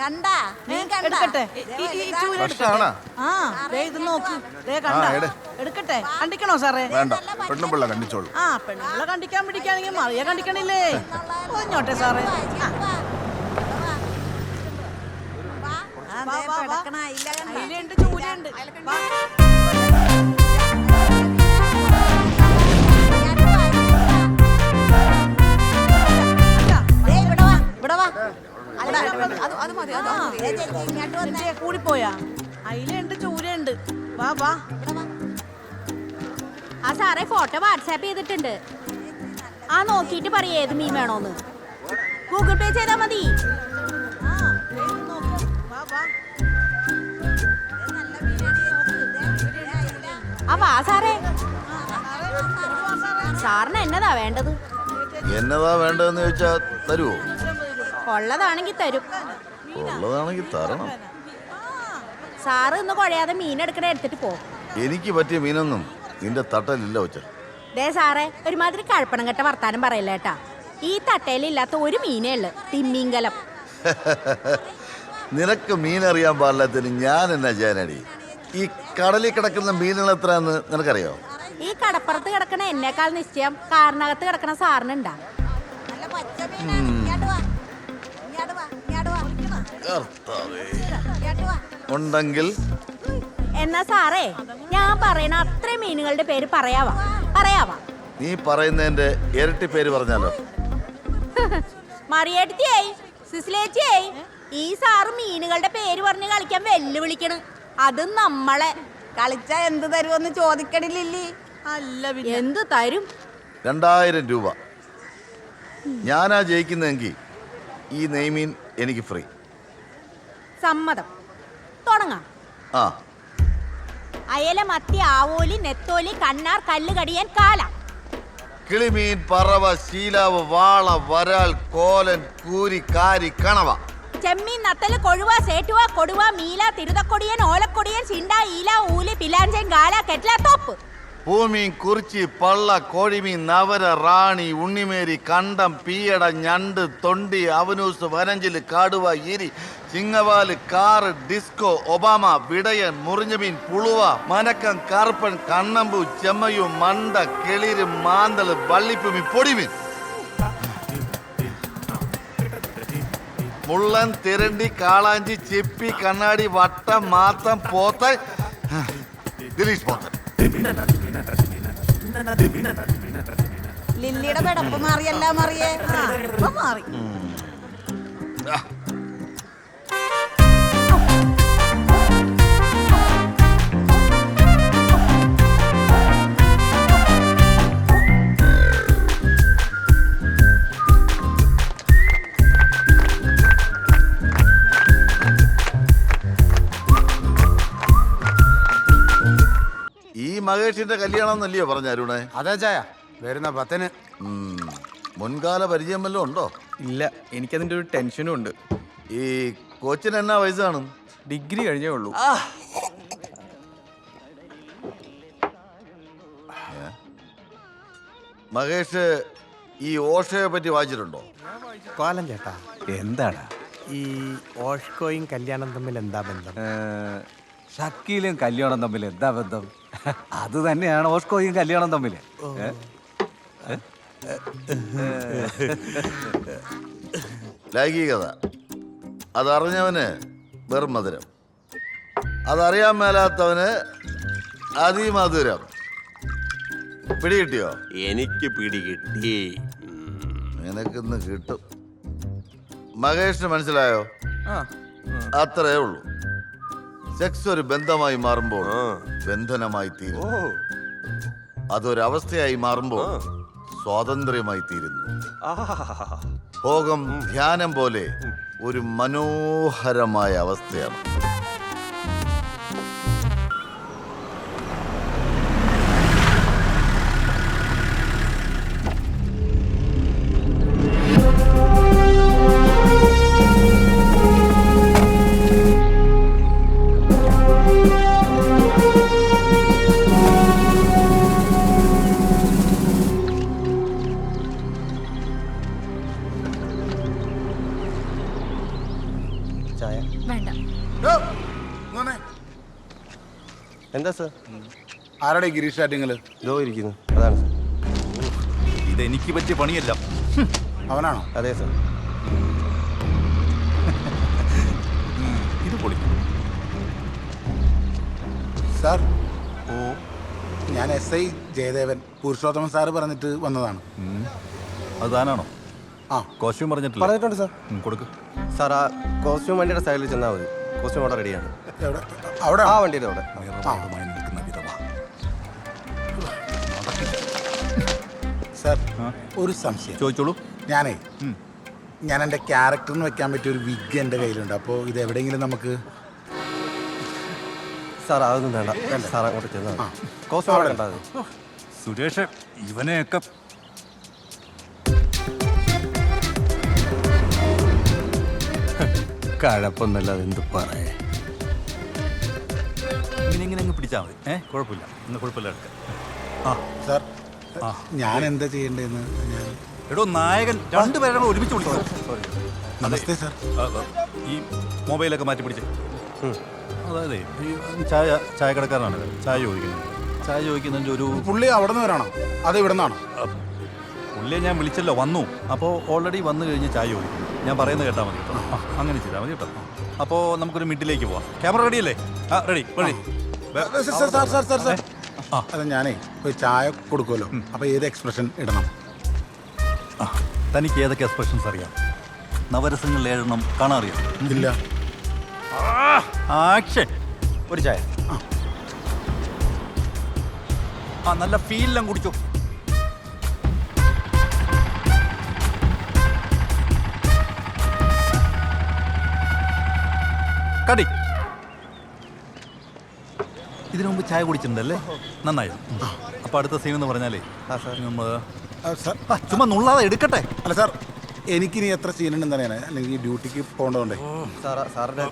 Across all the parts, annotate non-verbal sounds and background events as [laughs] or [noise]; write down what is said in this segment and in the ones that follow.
കണ്ടാ? നീ കണ്ടാ? എടുക്കട്ടെ. ഈ- ഈ- ചൂര എടുക്കട്ടെ ഭക്ഷണാണോ ആ ദേ ഇത് നോക്ക്. ദേ കണ്ട? ആ, എട്. എടുക്കട്ടെ. കണ്ടിക്കണോ സാറേ? വേണ്ട. പെണ്ണും പിള്ള കണ്ടിച്ചോളൂ. ആ പെണ്ണുങ്ങളെ കണ്ടിക്കാൻ പിടിക്കാണെങ്കിൽ മറിയ കണ്ടിക്കണില്ലേ? ഒഞ്ഞോട്ടെ സാറേ. ആ, ആ, വാ, വാ, വാ. പെടക്കണ അയില കണ്ടാ? അയിലുണ്ട് ചൂരയുണ്ട്. വാ. വാ വാ ഇവിടെ വാ. ആ സാറെ ഫോട്ടോ വാട്സാപ്പ് ചെയ്തിട്ടുണ്ട്. ആ നോക്കിയിട്ട് പറയേ ഏത് മീൻ വേണോന്ന്. ഗൂഗിൾ പേ ചെയ്താൽ മതി. ആ വാ സാറേ. സാറിന് എന്നതാ വേണ്ടത്? എന്നതാ വേണ്ടതെന്ന് ചോദിച്ചാ തരുവോ? ഉള്ളതാണെങ്കിൽ തരും. ഉള്ളതാണെങ്കിൽ തരണം. സാറ് ഇന്ന് കുഴയാതെ മീൻ എടുക്കണ എടുത്തിട്ട് പോ. എനിക്ക് പറ്റിയ മീനൊന്നും നിന്റെ തട്ടലില്ല വെച്ച ദേ സാറേ ഒരുമാതിരി കഴപ്പണം കെട്ട വർത്താനം പറയില്ല കേട്ടാ ഈ തട്ടയിലില്ലാത്ത ഒരു മീനേ ഉള്ളു തിമ്മീങ്കലം [laughs] നിനക്ക് മീനറിയാൻ പാടില്ലാത്തതിന് ഞാൻ എന്നാ ചെയ്യാനടി? ഈ കടലിൽ കിടക്കുന്ന മീനുകൾ എത്രയാന്ന് നിനക്കറിയോ? ഈ കടപ്പുറത്ത് കിടക്കണ എന്നേക്കാൾ നിശ്ചയം കാറിനകത്ത് കിടക്കണ സാറിനുണ്ടാ വാ ഇങ്ങോട്ട് വാ. ഇങ്ങോട്ട് വാ, ഇങ്ങോട്ട് വാ. കർത്താവേ. ഉണ്ടെങ്കിൽ എന്നാ സാറേ ഞാൻ പറയുന്ന അത്രയും മീനുകളുടെ പേര് പറയാവാ. പറയാവാ. നീ പറയുന്നതിന്റെ ഇരട്ടി പേര് പറഞ്ഞാലോ? മറിയേട്ടിയായി സിസിലേച്ചിയായി. ഈ സാറ് മീനുകളുടെ പേര് പറഞ്ഞ് കളിക്കാൻ വെല്ലുവിളിക്കണ്. അത് നമ്മളെ. കളിച്ച എന്ത് തരുമെന്ന് ചോദിക്കണില്ലേ അല്ല എന്ത് തരും? രണ്ടായിരം രൂപ. ഞാനാ ജയിക്കുന്നെങ്കിൽ ഈ നെയ്മീൻ എനിക്ക് ഫ്രീ. സമ്മതം. അയല മത്തി ആവോലി നെത്തോലി കണ്ണാർ കല്ലുകടിയൻ കാല. കിളിമീൻ പറവ ശീലാവ് വാള വരാൽ കോലൻ കൂരി കാരി കണവ. ചെമ്മീൻ നത്തൽ കൊഴുവ സേറ്റുവ കൊടുവ മീല തിരുതക്കൊടിയൻ ഓലക്കൊടിയൻ ചിണ്ട ഈല ഊലി പിലാഞ്ചൻ കാല കെറ്റില തോപ്പ്. ഭൂമീൻ കുറിച്ചി പള്ള കോഴിമീൻ നവര റാണി ഉണ്ണിമേരി കണ്ടം പീയട ഞണ്ട് തൊണ്ടി അവനൂസ് വനഞ്ചിൽ കാടുവ ഇരി ചിങ്ങവാൽ കാറ് ഡിസ്കോ ഒബാമ വിടയൻ മുറിഞ്ഞമീൻ പുളുവ മനക്കം കറുപ്പൻ കണ്ണമ്പു ചെമ്മയു മണ്ട കിളിര് മാന്തൽ വള്ളിപ്പുമി പൊടിമീൻ. മുള്ളൻ തിരണ്ടി കാളാഞ്ചി ചിപ്പി കണ്ണാടി വട്ടം മാത്തം പോത്ത ദിലീഷ് പോത്തൻ. ലില്ലിയുടെ പെടപ്പ് മാറിയല്ല മാറിയേ. ആ, ഇപ്പൊ മാറി. മഹേഷിന്റെ കല്യാണം എന്നല്ലയോ പറഞ്ഞ അരുണേ? അതെ ചായ. വരുന്ന പത്തിന്. ഉം, മുൻകാല പരിചയം വല്ലതും ഉണ്ടോ? ഇല്ല എനിക്കതിന്റെ ഒരു ടെൻഷനും ഉണ്ട്. ഈ കോച്ചിന് എന്നാ വയസ്സ് കാണും? ഡിഗ്രി കഴിഞ്ഞേ ഉള്ളൂ. മഹേഷ് ഈ ഓഷയെ പറ്റി വായിച്ചിട്ടുണ്ടോ? കോലം ചേട്ടാ. എന്താണ് ഈ ഓഷ്കോയും കല്യാണം തമ്മിൽ എന്താ ബന്ധം? ഷക്കീലും കല്യാണം തമ്മിൽ എന്താ ബന്ധം? അത് തന്നെയാണ് ഓസ്കോയും കല്യാണം തമ്മിൽ. ലൈംഗികത. അതറിഞ്ഞവന് വെറും മധുരം. അതറിയാൻ മേലാത്തവന് അതിമധുരം. പിടികിട്ടിയോ എനിക്ക് പിടികിട്ടി നിനക്കിന്ന് കിട്ടും. മഹേഷിന് മനസ്സിലായോ? ആ. അത്രേ ഉള്ളൂ. സെക്സ് ഒരു ബന്ധമായി മാറുമ്പോൾ ബന്ധനമായി തീരുന്നു. അതൊരവസ്ഥയായി മാറുമ്പോൾ സ്വാതന്ത്ര്യമായി തീരുന്നു. ഭോഗം ധ്യാനം പോലെ ഒരു മനോഹരമായ അവസ്ഥയാണ്. എന്താ സർ? ആരുടെ ഗിരീഷ് ആറ്റിങ്ങൾ ഇതോ ഇരിക്കുന്നു. അതാണ് സർ. ഇതെനിക്ക് പറ്റിയ പണിയല്ല. അവനാണോ? അതെ സർ. ഇത് പൊളി സാർ ഓ. ഞാൻ S I Jayadevan Purushothaman sir പറഞ്ഞിട്ട് വന്നതാണ്. അത് താനാണോ? ആ. കോസ്റ്റ്യൂം പറഞ്ഞിട്ടില്ല. പറഞ്ഞിട്ടുണ്ട് സാർ. കൊടുക്ക്. സാർ ആ കോസ്റ്റ്യൂം വണ്ടിയുടെ സൈഡിൽ ചെന്നാൽ മതി. കോസ്റ്റ്യൂം റെഡിയാണ്. എവിടെ? അവിടെ? ആ വണ്ടിയുടെ അവിടെ. നിറവാദമായി നിൽക്കുന്ന വിധവ. സാർ ഒരു സംശയം. ചോദിച്ചോളൂ. ഞാനേ ഞാൻ എന്റെ ക്യാരക്ടറിന് വെക്കാൻ പറ്റിയ ഒരു വിഗ് എന്റെ കയ്യിലുണ്ട്. അപ്പോൾ ഇത് എവിടെയെങ്കിലും നമുക്ക് സാർ അതൊന്നും വേണ്ട. സാർ അങ്ങോട്ട് ചെന്നാൽ ആ. കോസ്റ്റ്യൂം അവിടെ കണ്ടാൽ സുരേഷ് ഇവനെയൊക്കെ കഴപ്പൊന്നല്ലാതെ എന്ത് പറയേ? ഇങ്ങനെ ഇങ്ങനെ അങ്ങ് പിടിച്ചാൽ മതി. ഏഹ് കുഴപ്പമില്ല. ഇന്ന് കുഴപ്പമില്ല എടുക്കാം ആ സാർ ഞാൻ എന്താ ചെയ്യേണ്ടതെന്ന് ഞാൻ എടോ നായകൻ രണ്ടുപേരെ കൂടെ ഒരുമിച്ച് വിളിക്കണം നമസ്തേ സാർ. ആ, ആ, ഈ മൊബൈലൊക്കെ മാറ്റി പിടിച്ച്. അതായത് ഈ ചായ ചായക്കടക്കാരനാണ്. ചായ ചോദിക്കുന്നത്. ചായ ചോദിക്കുന്നതിന്റെ ഒരു പുള്ളി അവിടെ നിന്ന് വരാണോ അത് ഇവിടെ നിന്നാണോ പുള്ളിയെ ഞാൻ വിളിച്ചല്ലോ വന്നു. അപ്പോൾ ഓൾറെഡി വന്നു കഴിഞ്ഞ് ചായ ചോദിക്കും ഞാൻ പറയുന്നത് കേട്ടാൽ മതി കേട്ടോ. ആ, അങ്ങനെ ചെയ്താൽ മതി കേട്ടോ. അപ്പോൾ നമുക്കൊരു മിഡിലേക്ക് പോവാം. ക്യാമറ റെഡി അല്ലേ? ആ ready ready sir sir sir sir sir. ആ. അത് ഞാനേ ഒരു ചായ കൊടുക്കുമല്ലോ. അപ്പോൾ ഏത് എക്സ്പ്രഷൻ ഇടണം? ആ തനിക്ക് ഏതൊക്കെ എക്സ്പ്രഷൻസ് അറിയാം? നവരസങ്ങളിൽ ഏഴെണ്ണം കാണാൻ അറിയാം. ഇല്ല. ആക്ഷൻ ഒരു ചായ. ആ. നല്ല ഫീലെല്ലാം കുടിച്ചോ. കടി. ഇതിനു മുമ്പ് ചായ കുടിച്ചിട്ടുണ്ടല്ലേ? നന്നായി. അപ്പൊ അടുത്ത സീൻ എന്ന് പറഞ്ഞാലേ ചുമ്മാ നുള്ളാതെ എടുക്കട്ടെ. അല്ല സാർ എനിക്കിനി എത്ര സീനുണ്ടെന്ന് അറിയാനേ? അല്ലെങ്കിൽ ഡ്യൂട്ടിക്ക് പോകേണ്ടതുകൊണ്ടേ സാർ സാറിന്റെ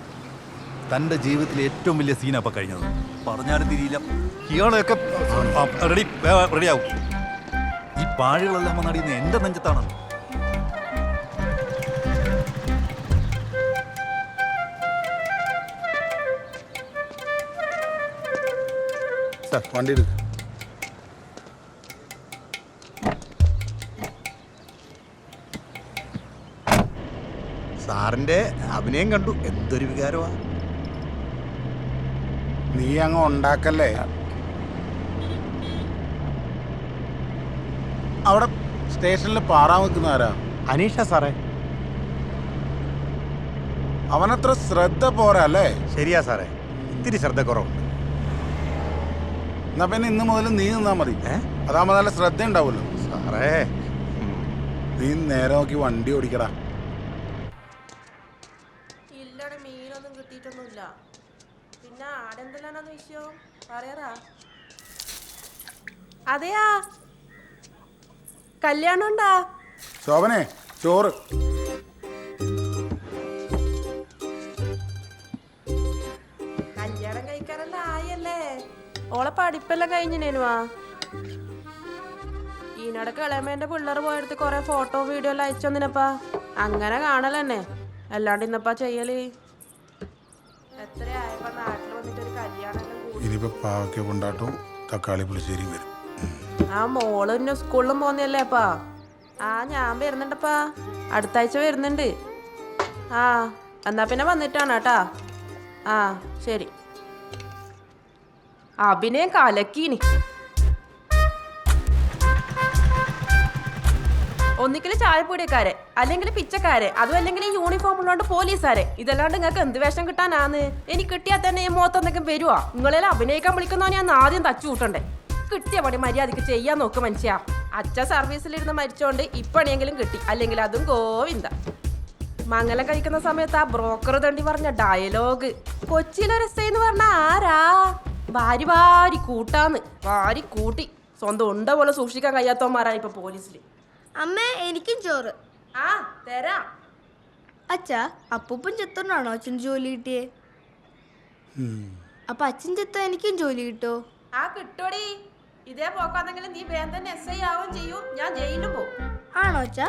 തന്റെ ജീവിതത്തിലെ ഏറ്റവും വലിയ സീനാ ഇപ്പൊ കഴിഞ്ഞത്. പറഞ്ഞാലും തിരിയില്ല. ഇയാളെയൊക്കെ റെഡി റെഡിയാവും ഈ പാഴുകളെല്ലാം വന്നടിയുന്ന എന്റെ നെഞ്ചത്താണ് വണ്ടി இருக்கு സാറിന്റെ അഭിനയം കണ്ടു എന്തൊരു വികാരമാ. നീ അങ്ങ് ഉണ്ടാക്കല്ലേ? അവിടെ സ്റ്റേഷനിൽ പാറാൻ നിൽക്കുന്നവരാ അനീഷ സാറേ. അവനത്ര ശ്രദ്ധ പോരാ അല്ലേ? ശരിയാ സാറേ. ഇത്തിരി ശ്രദ്ധ കുറവുണ്ട്. എന്നാ പിന്നെ ഇന്ന് മുതൽ നീ നിന്നാ മതി? അതാകുമ്പോ നല്ല ശ്രദ്ധ ഉണ്ടാവുമല്ലോ സാറേ നീ നേരെ നോക്കി വണ്ടി ഓടിക്കടാ. ഇല്ലടെ മീനൊന്നും കിട്ടിയിട്ടൊന്നുമില്ല. പിന്നെ ആടെന്തെല്ലാണെന്ന് വിഷയം? പറയാറാ അതെയാ? കല്യാണം ഉണ്ടാ ശോഭനെ ചോറ്. ഓളെ പഠിപ്പെല്ലാം കഴിഞ്ഞിനേനുവാ ഈനടക്ക് ഇളയമേന്റെ പിള്ളേർ പോയെടുത്ത് കൊറേ ഫോട്ടോ വീഡിയോ എല്ലാം അയച്ചൊന്നിനപ്പാ അങ്ങനെ കാണലെന്നെ. അല്ലാണ്ട് ഇന്നപ്പാ ചെയ്യൽ? എത്രയായപ്പോ നാട്ടിൽ വന്നിട്ട് ഒരു കല്യാണം എല്ലാം കൂടി? ഇനിയിപ്പോ പാവയ്ക്ക കൊണ്ടാട്ടും തക്കാളി പുളിശ്ശേരിയും വരും. ആ മോൾ പിന്നെ സ്കൂളിലും പോന്നല്ലേ അപ്പാ ആ ഞാൻ വരുന്നുണ്ടപ്പാ. അടുത്ത ആഴ്ച വരുന്നുണ്ട്. ആ എന്നാ പിന്നെ വന്നിട്ടാണ് കേട്ടാ ആ ശരി. അഭിനയം കലക്കീനി ഒന്നിക്കൽ ചായപ്പൊടിക്കാരെ അല്ലെങ്കിൽ പിച്ചക്കാരെ അതും അല്ലെങ്കിൽ ഈ യൂണിഫോം ഉള്ളതുകൊണ്ട് പോലീസുകാരെ ഇതല്ലാണ്ട് നിങ്ങൾക്ക് എന്ത് വേഷം കിട്ടാനാന്ന്? എനിക്ക് കിട്ടിയാൽ തന്നെ ഈ മുഖത്ത് എന്തെങ്കിലും വരുവാ? നിങ്ങളെല്ലാം അഭിനയിക്കാൻ വിളിക്കുന്നോ ഞാൻ ആദ്യം തച്ചു കൂട്ടണ്ടേ. കിട്ടിയ പണി മര്യാദയ്ക്ക് ചെയ്യാൻ നോക്ക് മനുഷ്യ. അച്ഛ സർവീസിലിരുന്ന് മരിച്ചോണ്ട് ഇപ്പണിയെങ്കിലും കിട്ടി. അല്ലെങ്കിൽ അതും ഗോവിന്ദ. മംഗലം കഴിക്കുന്ന സമയത്ത് ആ ബ്രോക്കർ തണ്ടി പറഞ്ഞ ഡയലോഗ്. കൊച്ചിയിലൊരു എസ് എന്ന് പറഞ്ഞ ആരാ? ഭാരി വാരി കൂട്ടാന്ന്. വാരി കൂട്ടി. സ്വന്തം ഉണ്ട പോലെ സൂക്ഷിക്കാൻ കഴിയാത്തവന്മാരാണ് ഇപ്പൊ പോലീസിൽ അമ്മ എനിക്കും ചോറ്. ആ തരാം. അച്ഛാ അപ്പൂപ്പൻ ചെത്തോണ്ടാണോ അച്ഛൻ ജോലി കിട്ടിയേ? അപ്പൊ അച്ഛൻ ചെത്തോ എനിക്കും ജോലി കിട്ടോ? ആ കിട്ടോടി. ഇതേ പോക്കാന്നെങ്കിലും നീ വേഗം തന്നെ എസ് ഐ ആവുകയും ചെയ്യും. ഞാൻ ജയിലിലും പോകും ആണോ അച്ഛാ?